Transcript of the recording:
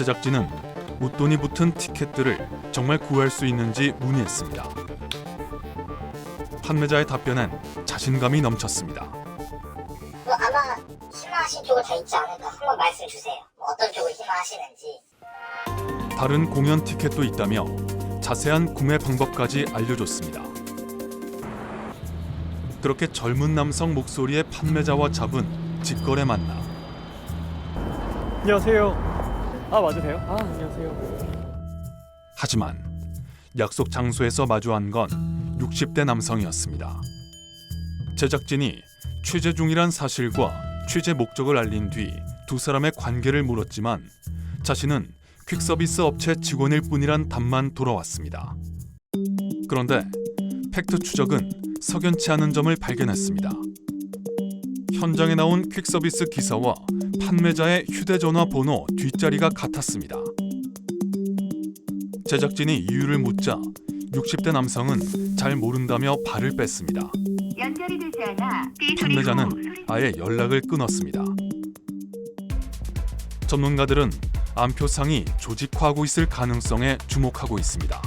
제작진은 웃돈이 붙은 티켓들을 정말 구할 수 있는지 문의했습니다. 판매자의 답변엔 자신감이 넘쳤습니다. 뭐 아마 희망하신 쪽으로 다 있지 않을까 한번 말씀 주세요. 뭐 어떤 쪽을 희망하시는지. 다른 공연 티켓도 있다며 자세한 구매 방법까지 알려줬습니다. 그렇게 젊은 남성 목소리의 판매자와 잡은 직거래 만남. 안녕하세요. 아 맞으세요? 아 안녕하세요. 하지만 약속 장소에서 마주한 건 60대 남성이었습니다. 제작진이 취재 중이란 사실과 취재 목적을 알린 뒤 두 사람의 관계를 물었지만 자신은 퀵서비스 업체 직원일 뿐이란 답만 돌아왔습니다. 그런데 팩트 추적은 석연치 않은 점을 발견했습니다. 현장에 나온 퀵서비스 기사와 판매자의 휴대전화 번호 뒷자리가 같았습니다. 제작진이 이유를 묻자 60대 남성은 잘 모른다며 발을 뺐습니다. 연결이 되지 않아 판매자는 아예 연락을 끊었습니다. 전문가들은 안표상이 조직화하고 있을 가능성에 주목하고 있습니다.